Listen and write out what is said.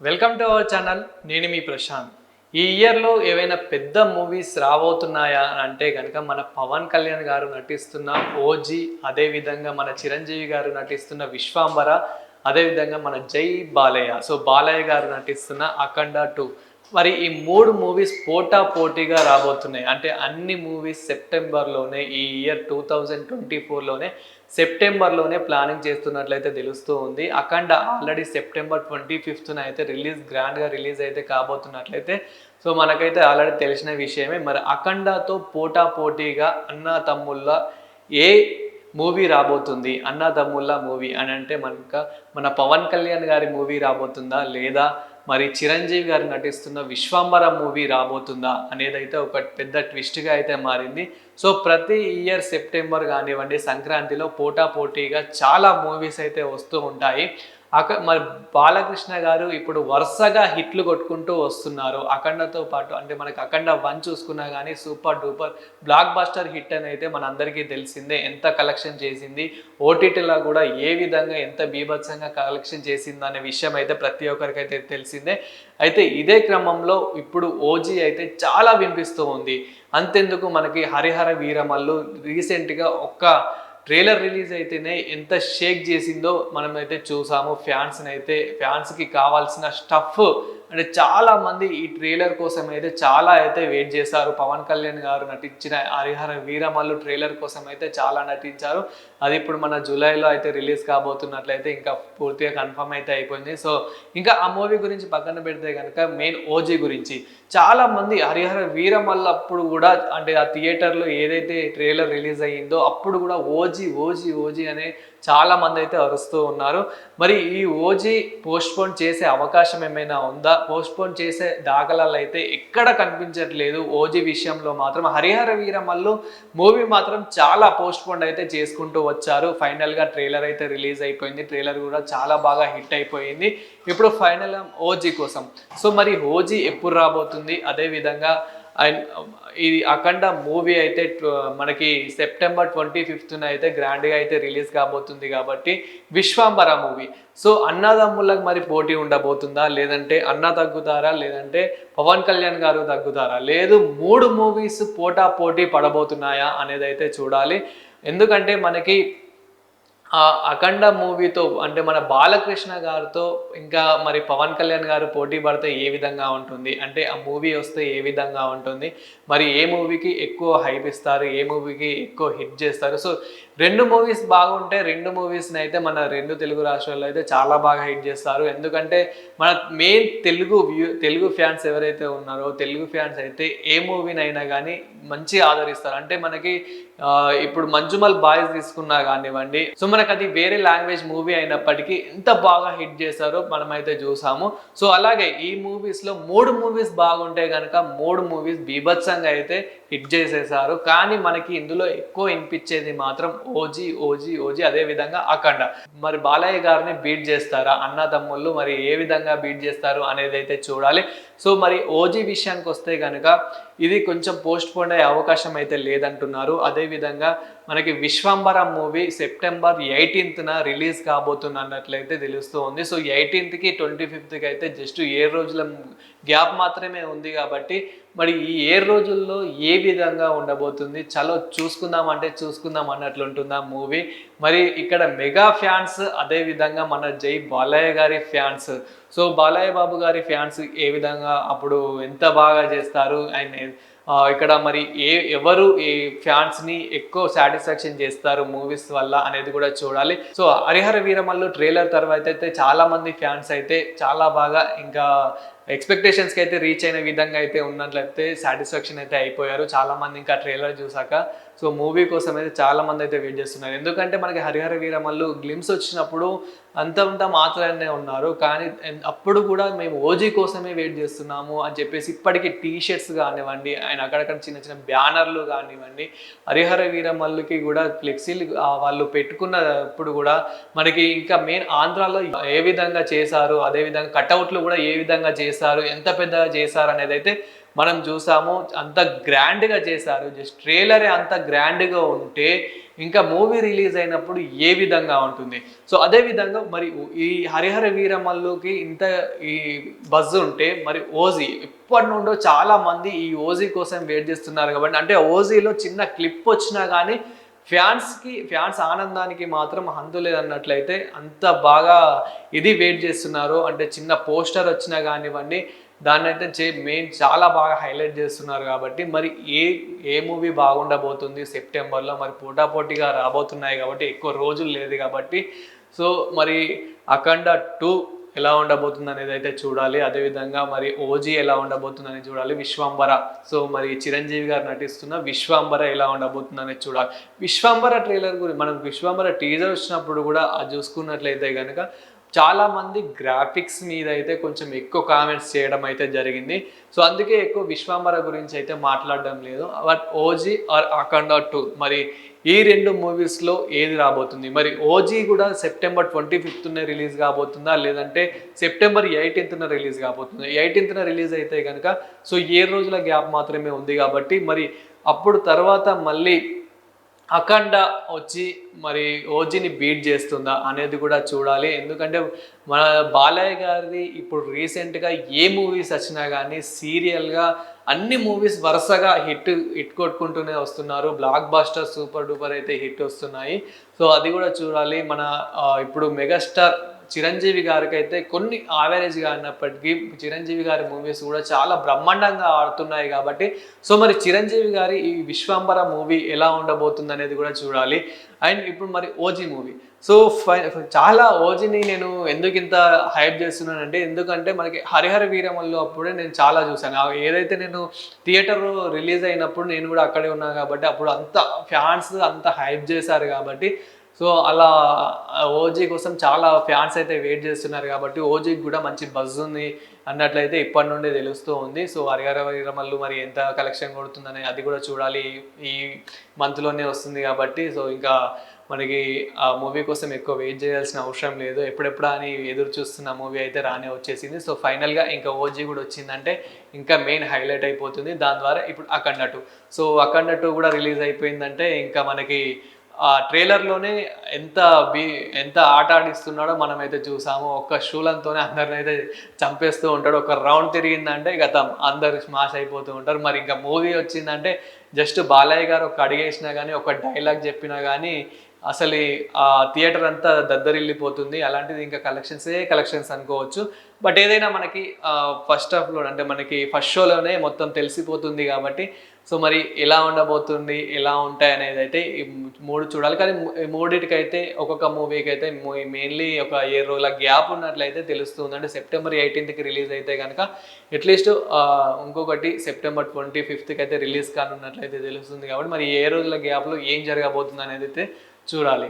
Welcome to our channel నేను మీ ప్రశాంత్. ఈ ఇయర్లో ఏవైనా పెద్ద మూవీస్ రాబోతున్నాయా అంటే కనుక మన పవన్ కళ్యాణ్ గారు నటిస్తున్న ఓజీ అదేవిధంగా మన చిరంజీవి గారు నటిస్తున్న విశ్వాంబర అదేవిధంగా మన జై బాలయ్య. సో బాలయ్య గారు నటిస్తున్న అఖండ టూ మరి ఈ మూడు మూవీస్ పోటా పోటీగా రాబోతున్నాయి. అంటే అన్ని మూవీస్ సెప్టెంబర్లోనే ఈ ఇయర్ టూ థౌజండ్ ట్వంటీ ఫోర్లోనే సెప్టెంబర్లోనే ప్లానింగ్ చేస్తున్నట్లయితే తెలుస్తూ ఉంది. అఖండ ఆల్రెడీ సెప్టెంబర్ ట్వంటీ ఫిఫ్త్న అయితే రిలీజ్ గ్రాండ్గా రిలీజ్ అయితే కాబోతున్నట్లయితే సో మనకైతే ఆల్రెడీ తెలిసిన విషయమే. మరి అఖండతో పోటా పోటీగా అన్న తమ్ముళ్ళ ఏ మూవీ రాబోతుంది? అన్నదమ్ముల్లా మూవీ అని అంటే మనక మన పవన్ కళ్యాణ్ గారి మూవీ రాబోతుందా లేదా? మరి చిరంజీవి గారు నటిస్తున్న విశ్వాంబర మూవీ రాబోతుందా అనేది అయితే ఒక పెద్ద ట్విస్ట్గా అయితే మారింది. సో ప్రతి ఇయర్ సెప్టెంబర్ కానివ్వండి సంక్రాంతిలో పోటా పోటీగా చాలా మూవీస్ అయితే వస్తూ ఉంటాయి. అక మరి బాలకృష్ణ గారు ఇప్పుడు వరుసగా హిట్లు కొట్టుకుంటూ వస్తున్నారు. అఖండతో పాటు అంటే మనకి అఖండ వన్ చూసుకున్నా కానీ super duper blockbuster hit అని అయితే మన అందరికీ తెలిసిందే. ఎంత కలెక్షన్ చేసింది ఓటీటీలో కూడా ఏ విధంగా ఎంత బీభత్సంగా కలెక్షన్ చేసింది అనే విషయం అయితే ప్రతి ఒక్కరికైతే తెలిసిందే. అయితే ఇదే క్రమంలో ఇప్పుడు ఓజీ అయితే చాలా వినిపిస్తూ ఉంది. అంతెందుకు మనకి హరిహర వీరమల్లు రీసెంట్గా ఒక్క ట్రైలర్ రిలీజ్ అయితేనే ఎంత షేక్ చేసిందో మనమైతే చూసాము. ఫ్యాన్స్ని అయితే ఫ్యాన్స్కి కావాల్సిన స్టఫ్. అంటే చాలా మంది ఈ ట్రైలర్ కోసం అయితే చాలా అయితే వెయిట్ చేశారు. పవన్ కళ్యాణ్ గారు నటించిన హరిహర వీరమల్లు ట్రైలర్ కోసం అయితే చాలా నటించారు. అది ఇప్పుడు మన జూలైలో అయితే రిలీజ్ కాబోతున్నట్లయితే ఇంకా పూర్తిగా కన్ఫర్మ్ అయితే అయిపోయింది. సో ఇంకా ఆ మూవీ గురించి పక్కన పెడితే కనుక మెయిన్ ఓజీ గురించి. చాలా మంది హరిహర వీరమల్లు అప్పుడు కూడా అంటే ఆ థియేటర్లో ఏదైతే ట్రైలర్ రిలీజ్ అయ్యిందో అప్పుడు కూడా ఓజీ ఓజీ ఓజీ అనే చాలా మంది అయితే అరుస్తూ ఉన్నారు. మరి ఈ ఓజీ పోస్ట్పోన్ చేసే అవకాశం ఏమైనా ఉందా? పోస్ట్పోన్ చేసే దాఖలాలు అయితే ఎక్కడ కనిపించట్లేదు. ఓజీ విషయంలో మాత్రం హరిహర వీరమల్లు మూవీ మాత్రం చాలా పోస్ట్పోన్ అయితే చేసుకుంటూ వచ్చారు. ఫైనల్గా ట్రైలర్ అయితే రిలీజ్ అయిపోయింది. ట్రైలర్ కూడా చాలా బాగా హిట్ అయిపోయింది. ఇప్పుడు ఫైనల్ ఓజీ కోసం. సో మరి ఓజీ ఎప్పుడు రాబోతుంది? అదేవిధంగా అండ్ ఇది అఖండ మూవీ అయితే మనకి సెప్టెంబర్ ట్వంటీ ఫిఫ్త్న అయితే గ్రాండ్గా అయితే రిలీజ్ కాబోతుంది కాబట్టి విశ్వాంబర మూవీ. సో అన్నదమ్ములకు మరి పోటీ ఉండబోతుందా? లేదంటే అన్న తగ్గుతారా? లేదంటే పవన్ కళ్యాణ్ గారు తగ్గుతారా? లేదు మూడు మూవీస్ పోటా పోటీ పడబోతున్నాయా అనేది అయితే చూడాలి. ఎందుకంటే మనకి అఖండ మూవీతో అంటే మన బాలకృష్ణ గారితో ఇంకా మరి పవన్ కళ్యాణ్ గారు పోటీ పడితే ఏ విధంగా ఉంటుంది? అంటే ఆ మూవీ వస్తే ఏ విధంగా ఉంటుంది? మరి ఏ మూవీకి ఎక్కువ హైప్ ఇస్తారు? ఏ మూవీకి ఎక్కువ హిట్ చేస్తారు? సో రెండు మూవీస్ బాగుంటే రెండు మూవీస్ని అయితే మన రెండు తెలుగు రాష్ట్రాల్లో అయితే చాలా బాగా హిట్ చేస్తారు. ఎందుకంటే మన main Telugu view Telugu fans ఎవరైతే ఉన్నారో తెలుగు ఫ్యాన్స్ అయితే ఏ మూవీనైనా కానీ మంచి ఆదరిస్తారు. అంటే మనకి ఇప్పుడు మంజుమల్ బాయ్స్ తీసుకున్నా కానివ్వండి. సో మనకు అది వేరే లాంగ్వేజ్ మూవీ అయినప్పటికీ ఎంత బాగా హిట్ చేశారో మనమైతే చూసాము. సో అలాగే ఈ మూవీస్లో మూడు మూవీస్ బాగుంటే కనుక మూడు మూవీస్ బీభత్సంగా అయితే హిట్ చేసేసారు కానీ మనకి ఇందులో ఎక్కువ వినిపించేది మాత్రం ఓజీ ఓజీ ఓజీ అదే విధంగా అఖండ. మరి బాలయ్య గారిని బీట్ చేస్తారా? అన్న తమ్ముళ్ళు మరి ఏ విధంగా బీట్ చేస్తారు అనేది అయితే చూడాలి. సో మరి ఓజీ విషయానికి వస్తే కనుక ఇది కొంచెం పోస్ట్ పోన్ అయ్యే అవకాశం అయితే లేదంటున్నారు. అదేవిధంగా మనకి విశ్వంబర మూవీ సెప్టెంబర్ ఎయిటీన్త్న రిలీజ్ కాబోతున్నట్లయితే తెలుస్తూ ఉంది. సో ఎయిటీన్త్కి ట్వంటీ ఫిఫ్త్కి అయితే జస్ట్ ఏ రోజుల గ్యాప్ మాత్రమే ఉంది కాబట్టి మరి ఈ ఏ రోజుల్లో ఏ విధంగా ఉండబోతుంది? చలో చూసుకుందాం అంటే చూసుకుందాం అన్నట్లుంటుందా మూవీ? మరి ఇక్కడ మెగా ఫ్యాన్స్ అదే విధంగా మన జై బాలయ్య గారి ఫ్యాన్స్. సో బాలయ్య బాబు గారి ఫ్యాన్స్ ఏ విధంగా అప్పుడు ఎంత బాగా చేస్తారు? అండ్ ఇక్కడ మరి ఏ ఎవరు ఈ ఫ్యాన్స్ని ఎక్కువ సాటిస్ఫాక్షన్ చేస్తారు మూవీస్ వల్ల అనేది కూడా చూడాలి. సో హరిహర వీరమల్లు ట్రైలర్ తర్వాత అయితే చాలామంది ఫ్యాన్స్ అయితే చాలా బాగా ఇంకా ఎక్స్పెక్టేషన్స్కి అయితే రీచ్ అయిన విధంగా అయితే ఉన్నట్లయితే సాటిస్ఫాక్షన్ అయితే అయిపోయారు. చాలా మంది ఇంకా ట్రైలర్ చూసాక సో మూవీ కోసం అయితే చాలా మంది అయితే వెయిట్ చేస్తున్నారు. ఎందుకంటే మనకి హరిహర వీరమల్లు గ్లిమ్స్ వచ్చినప్పుడు అంతంత మాత్రమే ఉన్నారు. కానీ అప్పుడు కూడా మేము ఓజీ కోసమే వెయిట్ చేస్తున్నాము అని చెప్పేసి ఇప్పటికీ టీ షర్ట్స్ కానివ్వండి ఆయన అక్కడక్కడ చిన్న చిన్న బ్యానర్లు కానివ్వండి హరిహర వీరమల్లుకి కూడా ఫ్లెక్సీలు వాళ్ళు పెట్టుకున్నప్పుడు కూడా మనకి ఇంకా మెయిన్ ఆంధ్రాలో ఏ విధంగా చేశారు అదే విధంగా కట్అవుట్లు కూడా ఏ విధంగా చేశారు ఎంత పెద్దగా చేశారు అనేది అయితే మనం చూసాము. అంత గ్రాండ్గా చేశారు. జస్ట్ ట్రైలరే అంత గ్రాండ్గా ఉంటే ఇంకా మూవీ రిలీజ్ అయినప్పుడు ఏ విధంగా ఉంటుంది? సో అదే విధంగా మరి ఈ హరిహర వీరమల్లుకి ఇంత ఈ బజ్ ఉంటే మరి ఓజీ ఇప్పటి నుండో చాలా మంది ఈ ఓజీ కోసం వెయిట్ చేస్తున్నారు కాబట్టి అంటే ఓజీలో చిన్న క్లిప్ వచ్చినా కానీ ఫ్యాన్స్కి ఫ్యాన్స్ ఆనందానికి మాత్రం హంతు లేదన్నట్లయితే అంత బాగా ఇది వెయిట్ చేస్తున్నారు. అంటే చిన్న పోస్టర్ వచ్చినా కానివ్వండి దాన్ని అయితే చే మెయిన్ చాలా బాగా హైలైట్ చేస్తున్నారు కాబట్టి మరి ఏ ఏ మూవీ బాగుండబోతుంది సెప్టెంబర్లో? మరి పోటాపోటీగా రాబోతున్నాయి కాబట్టి ఎక్కువ రోజులు లేదు కాబట్టి. సో మరి అఖండ టూ ఎలా ఉండబోతుంది అనేది అయితే చూడాలి. అదేవిధంగా మరి ఓజీ ఎలా ఉండబోతుంది అనేది చూడాలి. విశ్వాంబర. సో మరి చిరంజీవి గారు నటిస్తున్న విశ్వాంబర ఎలా ఉండబోతుంది అనేది చూడాలి. విశ్వాంబర ట్రైలర్ గురించి మనం విశ్వాంబర టీజర్ వచ్చినప్పుడు కూడా అది చూసుకున్నట్లయితే కనుక చాలామంది గ్రాఫిక్స్ మీద అయితే కొంచెం ఎక్కువ కామెంట్స్ చేయడం అయితే జరిగింది. సో అందుకే ఎక్కువ విశ్వాంబర గురించి అయితే మాట్లాడడం లేదు. But OG or Akhanda two మరి ఈ రెండు మూవీస్లో ఏది రాబోతుంది? మరి ఓజీ కూడా సెప్టెంబర్ ట్వంటీ ఫిఫ్త్నే రిలీజ్ కాబోతుందా? లేదంటే సెప్టెంబర్ ఎయిటీన్త్న రిలీజ్ కాబోతుందా? ఎయిటీన్త్న రిలీజ్ అయితే కనుక సో ఏ రోజుల గ్యాప్ మాత్రమే ఉంది కాబట్టి మరి అప్పుడు తర్వాత మళ్ళీ అఖండ వచ్చి మరి ఓజీని బీట్ చేస్తుందా అనేది కూడా చూడాలి. ఎందుకంటే మన బాలయ్య గారిది ఇప్పుడు రీసెంట్గా ఏ మూవీస్ వచ్చినా కానీ సీరియల్గా అన్ని మూవీస్ వరుసగా హిట్ హిట్ కొట్టుకుంటూనే వస్తున్నారు. బ్లాక్ బాస్టర్ సూపర్ డూపర్ అయితే హిట్ వస్తున్నాయి. సో అది కూడా చూడాలి. మన ఇప్పుడు మెగాస్టార్ చిరంజీవి గారికి అయితే కొన్ని ఆవరేజ్గా అన్నప్పటికీ చిరంజీవి గారి మూవీస్ కూడా చాలా బ్రహ్మాండంగా ఆడుతున్నాయి కాబట్టి సో మరి చిరంజీవి గారి ఈ విశ్వాంబర మూవీ ఎలా ఉండబోతుంది అనేది కూడా చూడాలి. అండ్ ఇప్పుడు మరి ఓజీ మూవీ. సో చాలా ఓజీని నేను ఎందుకు ఇంత హైప్ చేస్తున్నానంటే ఎందుకంటే మనకి హరిహర వీరమల్లో అప్పుడే నేను చాలా చూశాను. ఏదైతే నేను థియేటర్ రిలీజ్ అయినప్పుడు నేను కూడా అక్కడే ఉన్నాను కాబట్టి అప్పుడు అంత ఫ్యాన్స్ అంత హైప్ చేశారు కాబట్టి సో అలా ఓజీ కోసం చాలా ఫ్యాన్స్ అయితే వెయిట్ చేస్తున్నారు కాబట్టి ఓజీకి కూడా మంచి బజ్ ఉంది అన్నట్లయితే ఇప్పటి నుండే తెలుస్తూ ఉంది. సో హరిహర వీరమల్లు మరి ఎంత కలెక్షన్ కొడుతుందని అది కూడా చూడాలి. ఈ మంత్లోనే వస్తుంది కాబట్టి సో ఇంకా మనకి ఆ మూవీ కోసం ఎక్కువ వెయిట్ చేయాల్సిన అవసరం లేదు. ఎప్పుడెప్పుడు అని ఎదురు చూస్తున్న మూవీ అయితే రానే వచ్చేసింది. సో ఫైనల్గా ఇంకా ఓజీ కూడా వచ్చిందంటే ఇంకా మెయిన్ హైలైట్ అయిపోతుంది. దాని ద్వారా ఇప్పుడు Akhanda two so Akhanda two కూడా రిలీజ్ అయిపోయిందంటే ఇంకా మనకి ఆ ట్రైలర్లోనే ఎంత బీ ఎంత ఆట ఆడిస్తున్నాడో మనమైతే చూసాము. ఒక్క శూలంతోనే అందరిని అయితే చంపేస్తూ ఉంటాడు. ఒక రౌండ్ తిరిగిందంటే గతం అందరు స్మాష్ అయిపోతూ ఉంటారు. మరి ఇంకా మూవీ వచ్చిందంటే జస్ట్ బాలయ్య గారు ఒక అడిగేసినా కానీ ఒక డైలాగ్ చెప్పినా కానీ అసలు ఆ థియేటర్ అంతా దద్దరిల్లిపోతుంది. అలాంటిది ఇంకా కలెక్షన్సే కలెక్షన్స్ అనుకోవచ్చు. బట్ ఏదైనా మనకి ఫస్ట్ హాఫ్లో అంటే మనకి ఫస్ట్ షోలోనే మొత్తం తెలిసిపోతుంది కాబట్టి సో మరి ఎలా ఉండబోతుంది ఎలా ఉంటాయి అనేది అయితే ఈ మూడు చూడాలి. కానీ మూడిటికైతే ఒక్కొక్క మూవీకి అయితే మెయిన్లీ ఒక ఏ రోజుల గ్యాప్ ఉన్నట్లయితే తెలుస్తుంది అంటే సెప్టెంబర్ ఎయిటీన్త్కి రిలీజ్ అయితే కనుక అట్లీస్ట్ ఇంకొకటి సెప్టెంబర్ ట్వంటీ ఫిఫ్త్కి అయితే రిలీజ్ కానున్నట్లయితే తెలుస్తుంది కాబట్టి మరి ఏ రోజుల గ్యాప్లో ఏం జరగబోతుంది అనేది అయితే చూడాలి.